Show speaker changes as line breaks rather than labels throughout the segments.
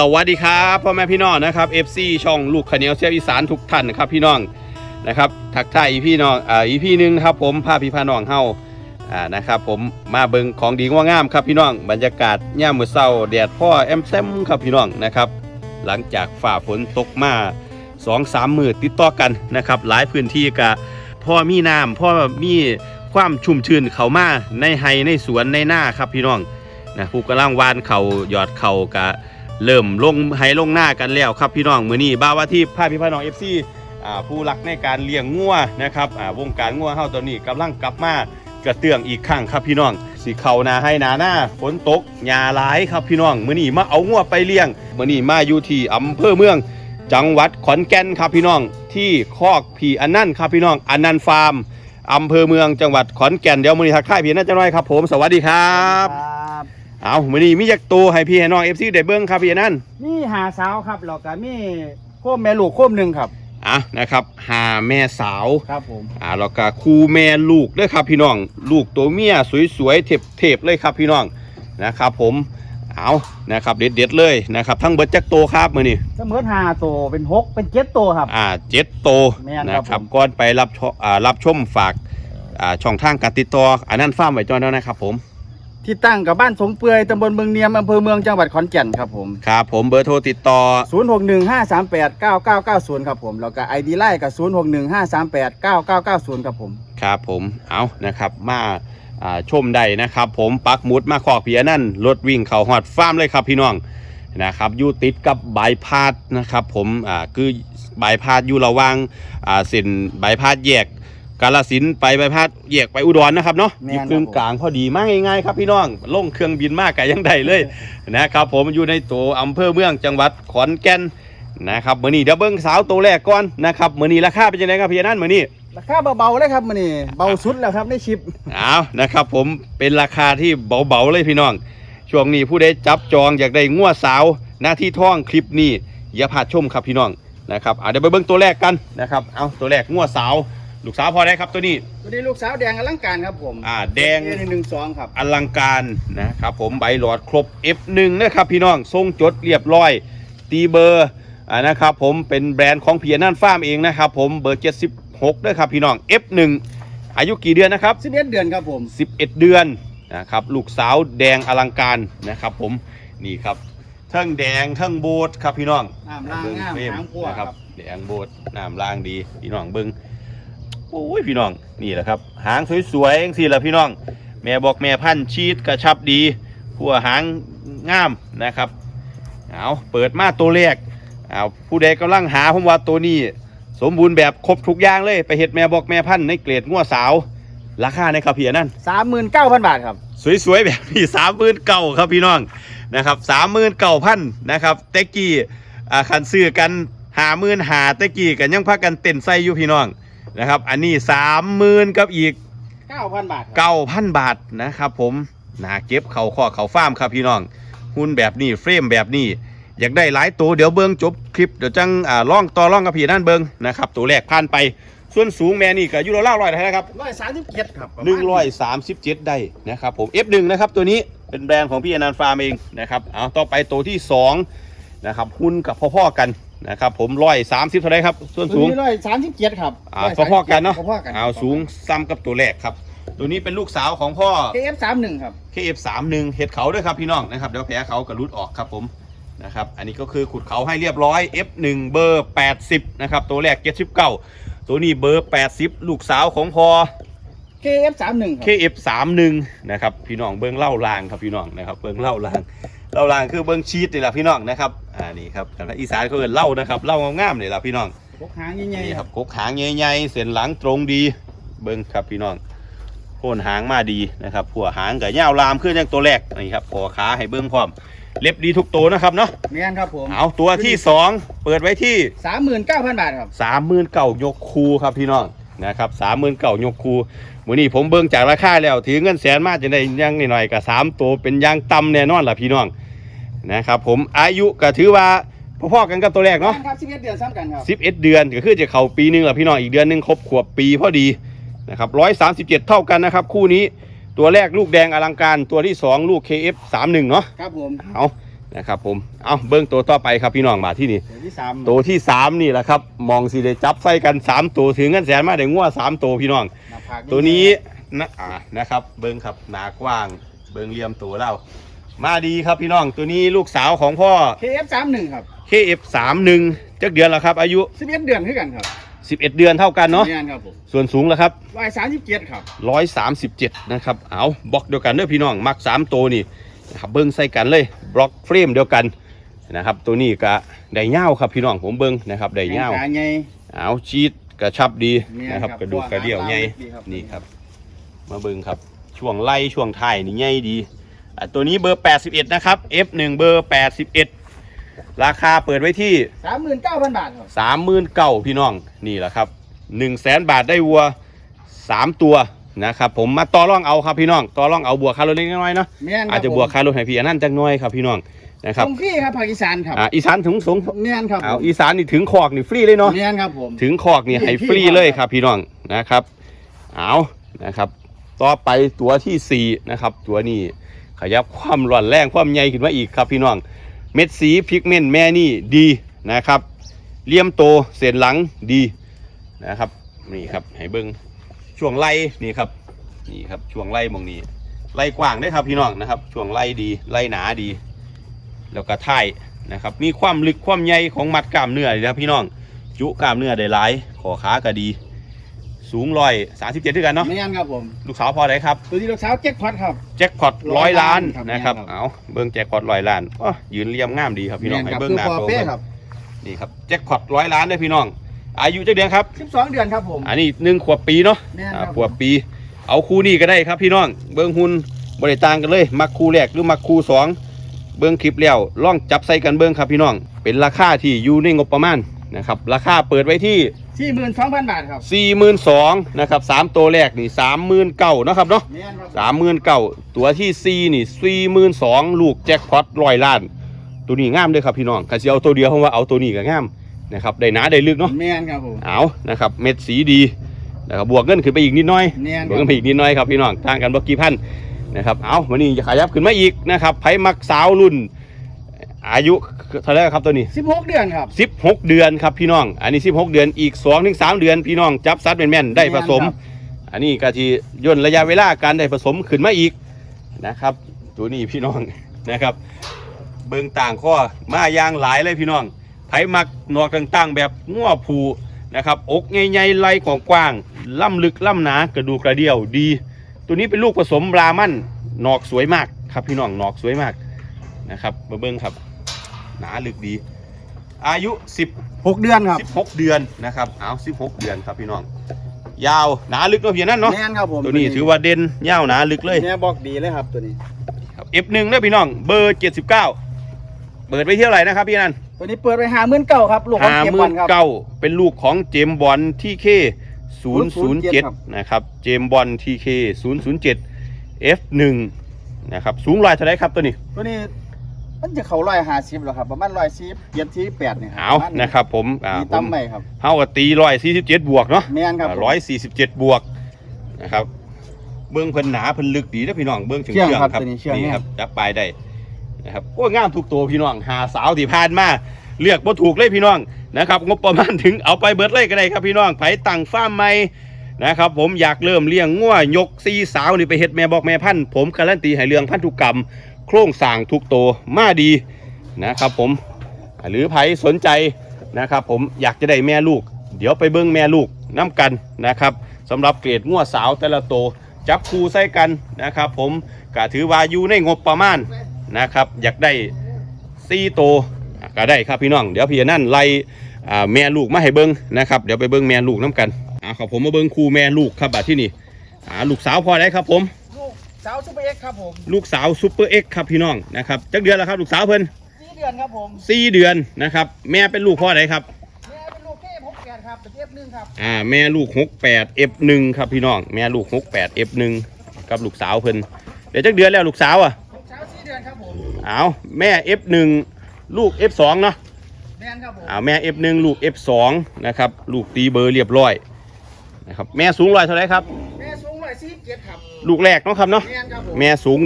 สวัสดีครับพ่อแม่พี่น้องนะครับ FC ช่องลูกขเนียวเสียอีสานทุกท่านนะครับพี่น้องนะครับทักทายอีพี่น้องอ่าอีพี่หนึงครับผมพาพี่พาน้องเฮาอ่านะครับผมมาเบิงของดีง่างามครับพี่น้องบรรยากาศย่ามมือเช้าแดดพ่อแอมแซมครับพี่น้องนะครับหลังจากฝ่าฝนตกมาสองสามมือติดต่อกันนะครับหลายพื้นที่ก็พ่อมีน้ำพ่อมีความชุ่มชื้นเขามาในไฮในสวนในหน้าครับพี่น้องนะผู้กำลังวานเขาหยอดเขากะ เริ่มลงให้ลงหน้ากันแล้วครับพี่น้องมือนี้บ้าว่าที่พาพี่พี่น้องเอฟซีผู้รักในการเลี้ยงงัวนะครับวงการงัวเฮาตอนนี้กำลังกลับมากระเตื้องอีกครั้งครับพี่น้องสีเขานาให้นาหน้าฝนตกหญ้าหลายครับพี่น้องมือนี้มาเอางัวไปเลี้ยงมือนี้มาอยู่ที่อำเภอเมือง จังหวัดขอนแก่นครับพี่น้องที่คอกผีอันนั่นครับพี่น้องอันนันฟาร์มอำเภอเมืองจังหวัดขอนแก่นเดี๋ยวมือนี้ทักทายพี่นั่นจะน้อยครับผมสวัสดี
ครับ
เอามือนี้มีจักตัวให้พี่ให้น้องเอฟซีได้เบิ้งครับพี่อันนั่น
นี่หาสาวครับแล้วก็มีโคมแม่ลูกโคมหนึ่งครับ
อะนะครับหาแม่สาว
ครับผม
อ่าแล้วก็ครูแม่ลูกด้วยครับพี่น้อง ลูกตัวเมียสวยๆเทบๆเลยครับพี่น้องนะครับ ผมเอานะครับเด็ดๆเลยนะครับทั้งเบิดจักโตครับมือนี้
เสมอหาโตวเป็นหกเป็นเจ็ดโตวครับ
อ่าเจ็ดโต
แม่น
นะครับ
ผม
ก่อนไปรับชอ่ารับชมฝากอ่าช่องทางการติดต่ออันนั้นฟ้าร์มไว้จอนแล้วนะครับผม
ที่ตั้งกับบ้านสงเปื่อยตำบลเมืองเนียมอำเภอเมืองจังหวัดขอนแก่นครับผม
ครับผมเบอร์โทรติดต่อ
0 6 1 5 3 8 9 9 9 0 ครับผม แล้วก็ไอดีไลน์กับ 0 6 1 5 3 8 9 9 9 0 ครับผม
ครับผม เอานะครับ มาอ่าชมได้นะครับ ผมปักหมุดมาขอกเพียนั่นรถวิ่งเขาหอดฟาร์มเลยครับพี่น้องนะครับอยู่ติดกับบายพาดนะครับผมอ่าคือบายพาดอยู่ระหว่างอ่าเส้นบายพาดแยก กาลสินธุ์ไปบายพาดแยกไปอุดรนะครับเนาะ
แม่
อยู่
นครับ
กึ่งกลางพอดีมากง่ายๆครับพี่น้องลงเครื่องบินมากไกยังใดเลยนะครับผมอยู่ในตัวอำเภอเมืองจังหวัดขอนแก่นนะครับมื้อนี้เดี๋ยวเบิ้งสาวตัวแรกก่อนนะครับมื้อนี้ราคาเป็นยังไงครับพี่นั่นมื้อนี้
ราคาเบาๆเลยครับมันนี่เบาสุดแล้วครับในชิป
เอานะครับ ผมเป็นราคาที่เบาๆเลยพี่น้อง ช่วงนี้ผู้ใดจับจองอยากได้งัวสาวหน้าที่ท่องคลิปนี้อย่าพลาดชมครับพี่น้องนะครับอะเดี๋ยวไปเบิ่งตัวแรกกันนะครับเอาตัวแรกงัวสาว ลูกสาวพอได้ครับตัวนี้
ตัวนี้ลูกสาวแดงอลังการครับผม
อ่าแดง
หนึ่งหนึ่งสองครับ
อลังการนะครับผมใบหลอดครบ F1 นะครับพี่น้องทรงจดเรียบร้อย ตีเบอร์อ่านะครับผมเป็นแบรนด์ของเพียนันฟาร์มเองนะครับผมเบอร์ 76ด้วยครับพี่น้อง F1 อายุกี่เดือนนะครับ
สิบเอ็ดเดือนครับผม
11 เดือนนะครับลูกสาวแดงอลังการนะครับผมนี่ครับเทั้งแดงเทั้งโบดครับพี่น้อง
น้ำล่าง
เบิ้ง
งาม
เฟรม
หางพัว
นะค
ค
รั
รั
บบแดงโบดน้ำล่างดีพี่น้องเบิ้ง โอ้ยพี่น้องนี่แหละครับ หางสวยๆเองสิละพี่น้อง แม่บอกแม่พันธุ์ชีดกระชับดีหัวหางงามนะครับเอาเปิดมาตัวแรกเอาผู้ใดกำลังหาผมว่าตัวนี้ สมบูรณ์แบบครบทุกอย่างเลยไปเห็ดแม่บอกแม่พันธุ์ในเกรดงัวสาว ราคาในครับพี่อันนั่น
สามหมื่นเก้าพันบาทครับ
สวยๆแบบนี้สามหมื่นเก่าครับพี่น้องนะครับสามหมื่นเก่าพันนะครับเตกี้อ่าคันซื้อกันหาหมื่นหาเตกี้กันยังพักกันเต้นไส้อยู่พี่น้อง นะครับ อันนี้สามหมื่นกับอีก
เก้าพันบาทครับ
เก้าพันบาทนะครับ ผมนาเก็บเขาข้อเขาฟาร์มครับพี่น้อง หุ้นแบบนี้เฟรมแบบนี้ อยากได้หลายตัวเดี๋ยวเบิ้งจบคลิปเดี๋ยวจังอ่าล่องต่อล่องกับพี่นั่นเบิ้งนะครับตัวแรกผ่านไปส่วนสูงแม่นี่ก็อยู่ราวๆร้อยเท่าไหร่ครับ
ร้อยสามสิบเจ็ดครับประมาณ
หนึ่งร้อยสามสิบเจ็ดได้นะครับผม F1 นะครับตัวนี้เป็นแบรนด์ของพี่อนันต์ฟาร์มเองนะครับเอาต่อไปตัวที่สองนะครับหุ้นกับพ่อๆกัน นะครับผมร้อยสามสิบเท่าไรครับส่วนสูง
ตัวนี้ร้อยสามสิบเจ็ดครับ
อ่าพ่อๆกันเนาะ
พ่อๆกัน
เอาสูงซ้ำกับตัวแรกครับ ตัวนี้เป็นลูกสาวของพ่อ
เคเอฟสามหนึ่งครับ
KF31 เห็ดเขาด้วยครับพี่น้องนะครับเดี๋ยวแผลเขากระลุดออกครับผมนะครับอันนี้ก็คือขุดเขาให้เรียบร้อย F1 เบอร์ 80 นะครับ ตัวแรก 79 ตัวนี้เบอร์ 80 ลูกสาวของพ่อ
เคเอฟสามหนึ่งครับ
KF31 นะครับ พี่น้องเบิ้งเล่าลางครับพี่น้องนะครับ เบิ้งเล่าลาง เล่าลางคือเบิ้งชีตนี่แหละพี่น้องนะครับอ่านี่ครับทางอีสานเขาเอิ้นเล่านะครับเล่างามๆนี่แหละพี่น้อง
พกหางใหญ่
นี่
ๆ
ค
ค
รั
รั
บบกกหางใหญ่ๆเส้นหลังตรงดี เบิ้งครับพี่น้องโคนหางมาดีนะครับผัวหางกับยาวลามขึ้นอย่างตัวแรกนี่ครับพอขาให้เบิ้งพร้อม เล็บดีทุกตัวนะครับเนาะ
เมียนครับผม
เอาตัวที่สองเปิดไว้ที่
สามหมื่นเก้าพันบาทครับ
สามหมื่นเก่ายกคูครับพี่น้องนะครับสามหมื่นเก่ายกคูมือนี้ผมเบิ่งจากราคาแล้วถือเงินแสนมาจะได้อยังหน่อยๆกับสามตัวเป็นอยางต่ำแน่นอนล่ะพี่น้อง นะครับผมอายุก็ถือว่าพ่อๆกันกับตัวแรกเนาะ
ครับสิบเอ็ดเดือนซ้ำกันครับ
สิบเอ็ดเดือนก็คือจะเข้าปีหนึงล่ะพี่น้องอีกเดือนหนึงครบขวบปีพอดีนะครับร้อยสามสิบเจ็ดเท่ากันนะครับ คู่นี้ตัวแรกลูกแดงอลังการตัวที่สองลูก KF สามหนึ่งเนาะ
ครับผม
เอานะครับผมเอาเบิ้งตัวต่อไปครับพี่น้องมาที่นี่
ตัวที่สาม
ตัวที่สามนี่แหละครับมองสิได้จับใส่กันสามตัวถึงเงินแสนมาได้งัวสามตัวพี่น้อง
หน้าผาก
ตัวนี้นะอ่านะครับเบิ้งครับหนากว้าง เบิ้งเหลี่ยมตัวเรา มาดีครับพี่น้องตัวนี้ลูกสาวของพ่อ
เคเอฟสามหนึ่งครับ
KF31 จักเดือนแล้วครับ อายุ
สิบเอ็ดเดือนคือกันครับ
11 เดือนเท่ากันเนาะ
งานครับผม
ส่วนสูงแล้วครับ
วัยสามสิบเจ็ดครับ
137นะครับเอาบล็อกเดียวกันเด้อพี่น้องมัก3ตัวนี่นะครับเบิ้งใส่กันเลยบล็อกเฟรมเดียวกันนะครับตัวนี้ก็ได้เง่าวครับพี่น้องผมเบิ้งนะครับได้เง่าว
ขาใหญ่
เอาชีดกระชับดี
เนี่ย
นะครับ
ครับ
กระดูกกระเดี่ยวใหญ่
ดีครับ
นี่ครับ มาเบิ้งครับช่วงไล่ช่วงท้ายนี่ใหญ่ดีอะ ตัวนี้เบอร์ 81 นะครับ F1 เบอร์ 81 ราคาเปิดไว้ที่
สามหมื่นเก้าพันบาทครับ
สามหมื่นเก้าพี่น้องนี่แหละครับหนึ่งแสนบาทได้วัวสามตัวนะครับผมมาต่อรองเอาครับพี่น้องต่อรองเอาบวกค่ารถเล็กน้อยๆเนาะ
แม่นครับ
อาจจะบวกค่ารถให้พี่อันนั้นจักหน้อยครับพี่น้องนะครับ
ผมพี่ครับภาคอีสานครับ
อ่าอีสานถึงสูง
แม่นครับ
เอาอีสานนี่ถึงคอกนี่ฟรีเลยเนาะ
แม่นครับผม
ถึงคอกนี่ให้ฟรีเลยครับพี่น้องนะครับเอานะครับ ต่อไปตัวที่สี่นะครับตัวนี้ ขยับความร้อนแรงความใหญ่ขึ้นมาอีกครับพี่น้อง เม็ดสีพิกเมนต์แม่นี่ดีนะครับเลี่ยมโตเส้นหลังดีนะครับนี่ครับให้เบิ้งช่วงไล่นี่ครับนี่ครับช่วงไล่มองนี้ไล่กว้างได้ครับพี่น้องนะครับ ช่วงไล่ดีไล่หนาดี แล้วก็ท้ายนะครับ มีความลึกความใหญ่ของมัดกล้ามเนื้อเลยนะครับพี่น้อง จุกล้ามเนื้อได้หลายขอขาก็ดี สูงร้อยสามสิบเจ็ดด้วยกันเนาะ
แม่นครับผม
ลูกสาวพอได้ครับ
ตัวที่ลูกสาวแจ็คพอตครับ
แจ็คพอต
ร้
ร้
อ
อยยล้าน
ล้านครับ
นะครับ
แม่นครับ
เอาเบิ้งแจ็คพอตร้อยล้านอ๋อยืนเรียมงามดีครับพี่น้องให้
แม่นครับ
เบิ้ง
คือ
หน้า
พอ
โต
เป้
เบิ่ง
ครับ
นี่ครับแจ็คพอตร้อยล้านได้อพี่น้อง อายุเจ็ดเดือนครับ
สิบสองเดือนครับผม
อันนี้หนึ่งขวบปีเนาะ
แม่น
อ่า
ครับ
ขวบปี เอาคู่นี้ก็ได้ครับพี่น้อง เบิ้งหุ่นบริต่างกันเลย มักคู่แรกหรือมักคู่สองเบิ้งคลิปแล้วล่องจับใส่กันเบิ้งครับพี่น้อง เป็นราคาที่อยู่ในงบประมาณนะครับ ราคาเปิดไว้ที่
สี่หมื่นสองพันบาทครับ
42,000นะครับสามตัวแรกนี่39,000นะครับเนาะ
แม่นครับ
สามหมื่นเก้าตัวที่สี่นี่สี่หมื่นสองลูกแจ็คพอตร้อยล้าน ตัวนี้งามเลยครับพี่น้องข้าสิเอาตัวเดียวเพราะว่าเอาตัวนี้ก็งามนะครับได้หนาได้ลึกเนาะ
แม่นครับผม
เอานะครับเม็ดสีดีนะครับบวกเงินขึ้นไปอีกนิดหน้อย
แม่น
บ
คว
ก
รับ
เงินไปอีกนิดหน้อยครับพี่น้องต่างกันบ่กี่พันนะครับเอาวันนี้จะขยับขึ้นมาอีกนะครับไผมักสาวรุ่น อายุเท่าไหรครับตัวนี้
สิบหกเดือนครับ
16 เดือนครับพี่น้อง อันนี้ 16 เดือนอีก2-3ถึง3เดือนพี่น้องจับซัดแม่นๆได้ผสม
แม่นครับ
อันนี้ก็ที่ย่นระยะเวลาการได้ผสมขึ้นมาอีกนะครับ ตัวนี้พี่น้องนะครับ เบิ่งต่างข้อมาอย่างหลายเลยพี่น้องไผมักหนอกต่างๆ แบบง้อผูนะครับอกใหญ่ๆไหล่กว้างๆล่ำลึกล่ำหนากระดูกกระเดี่ยวดี ตัวนี้เป็นลูกผสมบรามันหนอกสวยมากครับพี่น้องหนอกสวยมากนะครับมาเบิ่งครับ หนาลึกดี อายุ10
หกเดือนครับ
16 เดือนนะครับเอา16 เดือนครับพี่น้อง ยาวหนาลึกเนาะพี่นั่นเนาะ
แม่นครับผม
ตัวนี้ถือว่าเด่นยาวหนาลึกเลย
เนี่ยบอกดีเลยครับตัวนี้
ครับ F1 นะพี่น้องเบอร์ 79 เปิดไปเที่ยวไหร่นะครับพี่นัน
ตัวนี้เปิดไปหาหมื่นเก้าครับ ลูกของ
ห้า
เก็บ
หมื่
วัน
น
ครับ
เก้าเป็นลูกของเจมส์บอลที่เค
007
007นะครับ เจมส์บอลที่เค007 F1 นะครับ สูงลอยเท่าไหรครับตัวนี้
ตัวนี้ มันจะเขาร้อยห้าสิบหรอครับประมาณร้อยสิบเจ็ดสิบแปดเนี่ย
เอานะครับผมอ่า
มี
ผม
ตั้มไปครับ
เฮากับตีร้อยสี่สิบเจ็ดบวกเนาะ
แม่นครับ
ร้อยสี่สิบเจ็ดบวกนะครับ เบื้องเพิ่นหนาเพิ่นลึกดีนะพี่น้องเบื้องถึง
เชื่อง
เครื่อง
ครับ
ครับ
ตัวนี้เชื่อง
นี่
แน่
ครับจับปลายได้นะครับโอ้งามทุกตัวพี่น้องหาสาวที่ผ่านมาเลือกบ่ถูกเลยพี่น้องนะครับงบประมาณถึงเอาไปเบิดเลยก็ได้ครับพี่น้องไผตั้งฟาร์มใหม่นะครับผมอยากเริ่มเลี้ยงงัวยกซีสาวนี่ไปเฮ็ดแม่บอกแม่พันธุ์ผมการันตีให้เรื่องพันธุกรรม โครงสร้างทุกตัวมาดีนะครับผมหรือไผสนใจนะครับผมอยากจะได้แม่ลูก เดี๋ยวไปเบิ้งแม่ลูกน้ำกันนะครับสำหรับเกรดงัวสาวแต่ละโตจับคู่ใส่กันนะครับผมก็ถือว่าอยู่ในงบประมาณนะครับอยากได้ซีโตก็ได้ครับพี่น้อง เดี๋ยวพี่นั่นไล่แม่ลูกมาให้เบิ้งนะครับเดี๋ยวไปเบิ้งแม่ลูกน้ำกันอ่าขอผมมาเบิ้งคู่แม่ลูกครับบัดที่นี่อ่าลูกสาวพอได้ครับผม
สาวซูเปอร์เอ็กซ์ครับผม
ลูกสาวซูเปอร์เอ็กซ์ครับพี่น้องนะครับจักเดือนแล้วครับลูกสาวเพิ่น
สี่เดือนครับผม
สี่เดือนนะครับ แม่เป็นลูกพ่อไหนครับ
แม่เป็นลูกเทพหกแปดครับเป็นเทพหนึ่งครับ
อ่าแม่ลูก68 F1 ครับพี่น้องแม่ลูก68 F1 กับลูกสาวเพิ่นเดี๋ยวจักเดือนแล้วลูกสาวอะ
ลูกสาวสี่เดือนครับผม
เอาแม่ F1 ลูก F2 เนาะ
แม่นครับผม
เอาแม่ F1 ลูก F2 นะครับลูกตีเบอร์เรียบร้อยนะครับแม่สูงร้อยเท่าไหรครับ
แม่สูงร้อยสี่สิบเจ็ดครับ
ลูกแรกเนาะครับเนาะ
แม่นครับผม
แม่สูง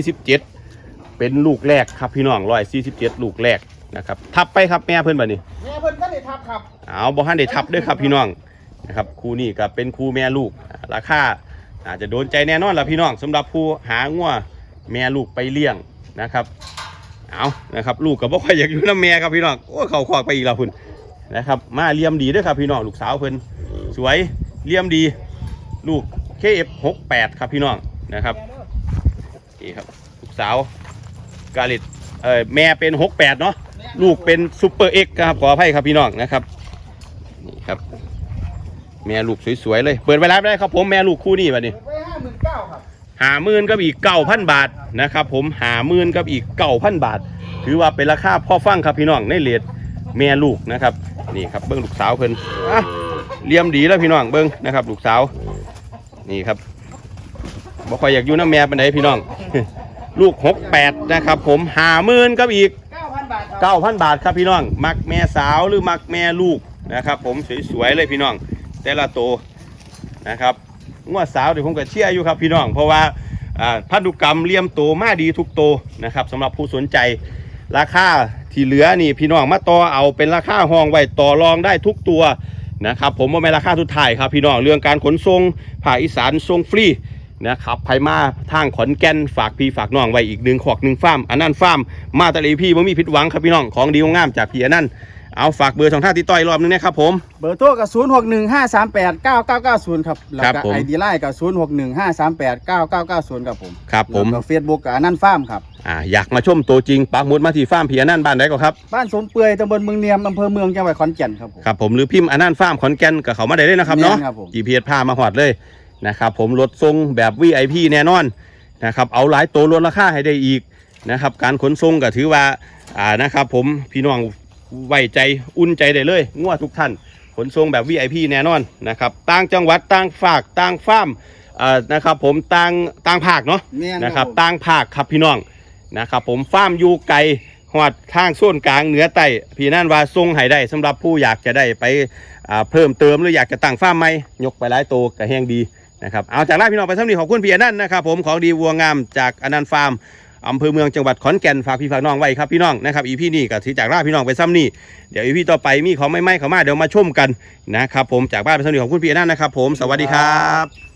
147 เป็นลูกแรกครับพี่น้องร้อยสี่สิบเจ็ดลูกแรกนะครับ ทับไปครับแม่เพื่อนบัดนี้
แม่เพิ่นก็ได้ทับครับ
เอาบ่ฮันได้ทับด้วยครับพี่น้องนะครับคู่นี้ก็เป็นคู่แม่ลูกราคาอาจจะโดนใจแน่นอนละพี่น้องสำหรับผู้หางัวแม่ลูกไปเลี้ยงนะครับ เอานะครับ ลูกก็บ่ค่อยอยากอยู่น้ำแม่ครับพี่น้องโอ้เขาคอกไปอีกแล้วคุณนะครับ มาเลี่ยมดีเด้วยครับพี่น้องลูกสาวเพิ่นสวยเลี่ยมดี ลูก KF68 ครับพี่น้องนะครับนี่ครับลูกสาวกาลิตเอ่อแม่เป็น 68 เนาะลูกเป็นซูเปอร์เอ็กครับขออภัยครับพี่น้องนะครับนี่ครับแม่ลูกสวยๆเลย เปิดเวลาไม่ได้ครับผมแม่ลูกคู่นี้บัดนี้
เปิดไว้ห้าหมื่นเก้าครับ
หาหมื่นกับอีกเก้าพันบาทนะครับผมหาหมื่นกับอีกเก้าพันบาท ถือว่าเป็นราคาพ่อฟังครับพี่น้องในเลทแม่ลูกนะครับนี่ครับเบิ้งลูกสาวเพิ่นอะเลี่ยมดีแล้วพี่น้องเบิ้งนะครับลูกสาว นี่ครับบ่ค่อยอยากอยู่น้ำแม่ปานใดพี่น้อง ลูกหกแปดนะครับผมหาหมื่นกับอีก
เก้าพันบาทครับ
เก้าพันบาทครับพี่น้อง มักแม่สาวหรือมักแม่ลูกนะครับผมสวยๆเลยพี่น้อง แต่ละตัวนะครับงวดสาวเดี๋ยวผมก็เชียร์อยู่ครับพี่น้อง เพราะว่าอ่าพันธุกรรมเลี่ยมโตวมาดีทุกโตวนะครับสำหรับผู้สนใจราคาที่เหลือนี่พี่น้องมาต่อเอาเป็นราคาห้องไว้ต่อรองได้ทุกตัว นะครับผมว่าไม่ราคาทุดท้ายครับพี่น้องเรื่องการขนส่งภาคอีสานส่งฟรีนะครับไผมาทางขอนแก่นฝากพี่ฝากน้องไว้อีกหนึ่งขอกหนึ่งฟาร์มอันนั้นฟาร์มมาตะลีพี่บ่มีผิดหวังครับพี่น้องของดีของงามจากพี่อันนั้น เอาฝากเบอร์สองท่าติดต่ออีกรอบหนึงนะครับผม
เบอร์โทรกับศูนย์หกหนึ่งห้าสามแปดเก้าเก้าเก้าศูนย์ครับแล้ว
ครับ
ก็
ผม
ไอดีไลน์กับศูนย์หกหนึ่งห้าสามแปดเก้าเก้าเก้าศูนย์ครับผม
ครับผม
แล้วก็เฟซบุ๊กกับอันนั้นฟาร์มครับ
อ่าอยากมาชมตัวจริงปักหมุดมาที่ฟาร์มพี่อันนั้นบ้านไหนก็ครับ
บ้านสมเปื่อยตำบลเมืองเนียมอำเภอเมืองจังหวัดขอนแก่นครับผม
ครับผมหรือพิมพ์อันนั้นฟาร์มขอนแก่นกับเขามาได้เลยนะครับเนาะ
แม่นครับผม
GPS พามาหอดเลยนะครับผมรถทรงแบบ VIP แน่นอนนะครับเอาหลายตัวลดราคาให้ได้อีกนะครับการขนส่งก็ถือว่าอ่านะครับผมพี่น้อง ไว้ใจอุ่นใจได้เลยงัวทุกท่าน ขนส่งแบบ VIP แน่นอนนะครับต่างจังหวัดต่างฝากต่างฟาร์มอ่านะครับผมต่างต่างภาคเนาะ
แม่น
นะครับ
ผม
ต่างภาคครับพี่น้องนะครับผมฟาร์มอยู่ไกลหอดทางโซนกลางเหนือใต้พี่นั่นว่าทรงให้ได้สำหรับผู้อยากจะได้ไปอ่าเพิ่มเติมหรืออยากจะตั้งฟาร์มใหม่ยกไปหลายตัวก็แห้งดีนะครับเอาจากลาพี่น้องไปสำนีขอบคุณพี่อนันต์นะครับผมของดีวัวงามจากอนันต์ฟาร์ม อำเภอเมืองจังหวัดขอนแก่นฝากพี่ฝากน้องไว้ครับพี่น้องนะครับอีพี่นี่ก็ที่จากลาพี่น้องไปซ้ำนี่เดี๋ยวอีพี่ต่อไปมีของไม่ไม่เขามาเดี๋ยวมาชมกันนะครับผมจากบ้านไปสำนีของคุณพี่นั่นนะครับผมสวัสดีครับ